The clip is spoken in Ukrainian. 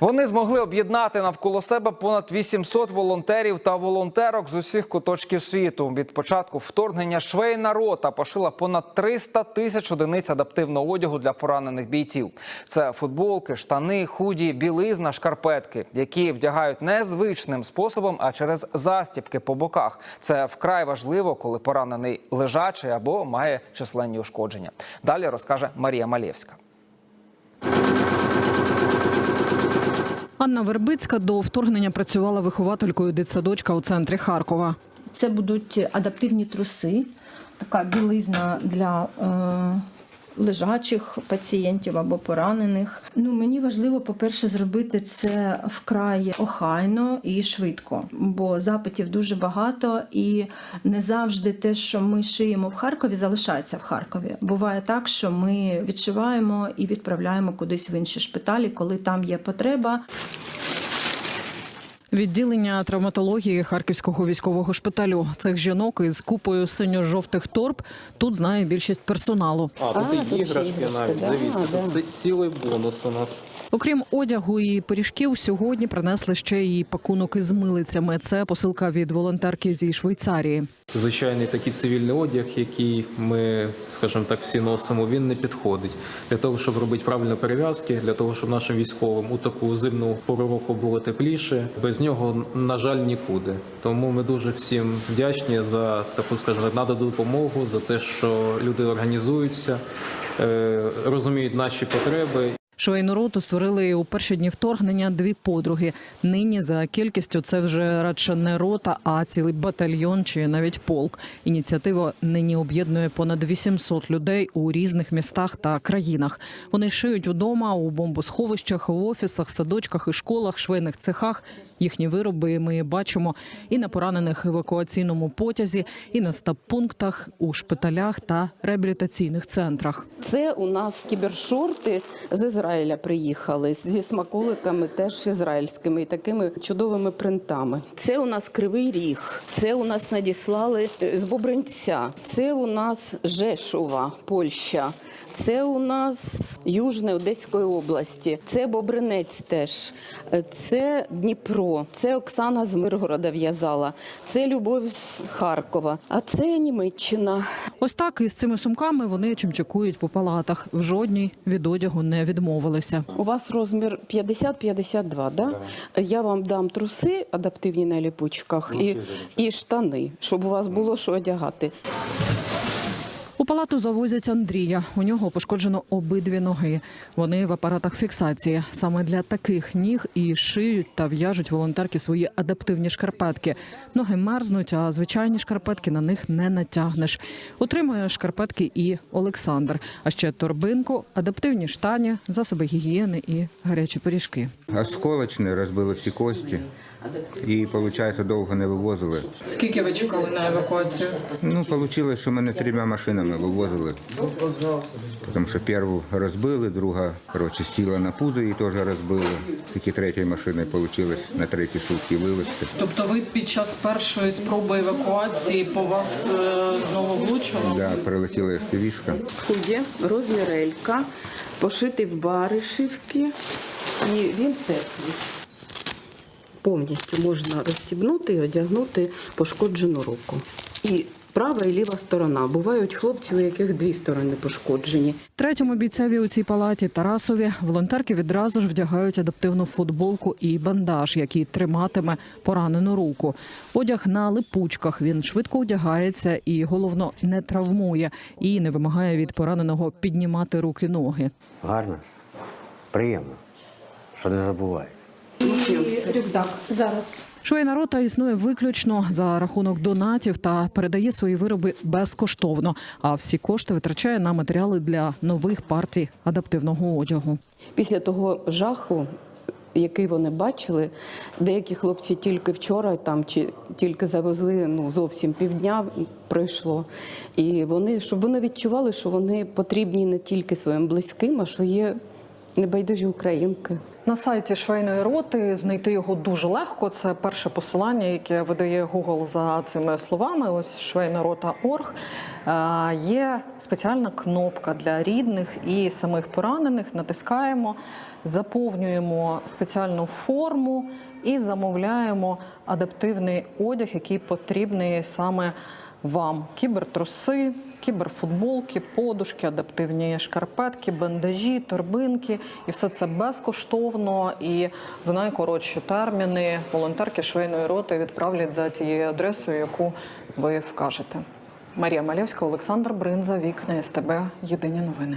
Вони змогли об'єднати навколо себе понад 800 волонтерів та волонтерок з усіх куточків світу. Від початку вторгнення швейна рота пошила понад 300 тисяч одиниць адаптивного одягу для поранених бійців. Це футболки, штани, худі, білизна, шкарпетки, які вдягають не звичним способом, а через застібки по боках. Це вкрай важливо, коли поранений лежачий або має численні ушкодження. Далі розкаже Марія Малєвська. Анна Вербицька до вторгнення працювала вихователькою дитсадочка у центрі Харкова. Це будуть адаптивні труси, така білизна для е, лежачих пацієнтів або поранених. Ну мені важливо, по-перше, зробити це вкрай охайно і швидко, бо запитів дуже багато, і не завжди те, що ми шиємо в Харкові, залишається в Харкові. Буває так, що ми відшиваємо і відправляємо кудись в інші шпиталі, коли там є потреба. Відділення травматології Харківського військового шпиталю. Цих жінок із купою синьо-жовтих торб тут знає більшість персоналу. А, тут А, тут іграшки іграшки, навіть. да, Дивіться, да. ці- цілий бонус у нас. Окрім одягу і пиріжків, сьогодні принесли ще і пакунок із милицями. Це посилка від волонтерки зі Швейцарії. Звичайний такий цивільний одяг, який ми, скажімо так, всі носимо, він не підходить для того, щоб робити правильні перев'язки, для того, щоб нашим військовим у таку зимну пору року було тепліше. Без нього, на жаль, нікуди. Тому ми дуже всім вдячні за таку, скажімо, надану допомогу, за те, що люди організуються, е, розуміють наші потреби Швейну роту створили у перші дні вторгнення дві подруги. Нині за кількістю це вже радше не рота, а цілий батальйон чи навіть полк. Ініціатива нині об'єднує понад 800 людей у різних містах та країнах. Вони шиють удома у бомбосховищах, в офісах, садочках і школах, швейних цехах. Їхні вироби ми бачимо і на поранених евакуаційному потязі, і на стаб-пунктах, у шпиталях та реабілітаційних центрах. Це у нас кібершорти з Ізраїля приїхали зі смаколиками, теж ізраїльськими і такими чудовими принтами. Це у нас кривий ріг, це у нас надіслали е, з Бобринця, це у нас Жешува, Польща. Це у нас Южне Одеської області, це Бобринець теж, Е, це Дніпро, це Оксана з Миргорода в'язала, це Любов з Харкова, а це Німеччина. Ось так із цими сумками вони чимчикують по палатах. В жодній від одягу не відмовилися. У вас розмір 50-52, да? Я вам дам труси адаптивні на ліпучках і, і штани, щоб у вас було що одягати. Палату завозять Андрія. У нього пошкоджено обидві ноги. Вони в апаратах фіксації. Саме для таких ніг і шиють та в'яжуть волонтерки свої адаптивні шкарпетки. Ноги мерзнуть, а звичайні шкарпетки на них не натягнеш. Отримує шкарпетки і Олександр. А ще торбинку, адаптивні штані, засоби гігієни і гарячі пиріжки. Осколочне розбили всі кості. І, виходить, довго не вивозили. Скільки ви чекали на евакуацію? Ну, вийшло, що мене трьома машинами вивозили. Тому що першу розбили, друга, коротше, сіла на пузо і теж розбили. Тільки третьою машиною вийшло на треті сутки вивезти. Тобто ви під час першої спроби евакуації по вас е, знову влучило? Да, прилетіла FPV-шка. Хує, розмір Елька, пошитий в баришівки, і він теплий. Повністю можна розстібнути і одягнути пошкоджену руку. І права і ліва сторона. Бувають хлопці, у яких дві сторони пошкоджені. Третьому бійцеві у цій палаті Тарасові волонтерки відразу ж вдягають адаптивну футболку і бандаж, який триматиме поранену руку. Одяг на липучках він швидко одягається і головно не травмує і не вимагає від пораненого піднімати руки ноги. Гарно, приємно, що не забувають. Рюкзак зараз. Швейна рота існує виключно за рахунок донатів та передає свої вироби безкоштовно. А всі кошти витрачає на матеріали для нових партій адаптивного одягу. Після того жаху, який вони бачили, деякі хлопці тільки вчора там чи тільки завезли ну зовсім півдня пройшло. І вони, щоб вони відчували, що вони потрібні не тільки своїм близьким, а що є небайдужі українки. На сайті швейної роти знайти його дуже легко. Це перше посилання, яке видає Google за цими словами. Ось швейна рота.орг. Е, Є спеціальна кнопка для рідних і самих поранених. Натискаємо, заповнюємо спеціальну форму і замовляємо адаптивний одяг, який потрібний саме вам: кібертруси, кіберфутболки, подушки, адаптивні шкарпетки, бандажі, торбинки, і все це безкоштовно і в найкоротші терміни волонтерки швейної роти відправлять за тією адресою, яку ви вкажете. Марія Малєвська, Олександр Бринза, вікна СТБ. Єдині новини.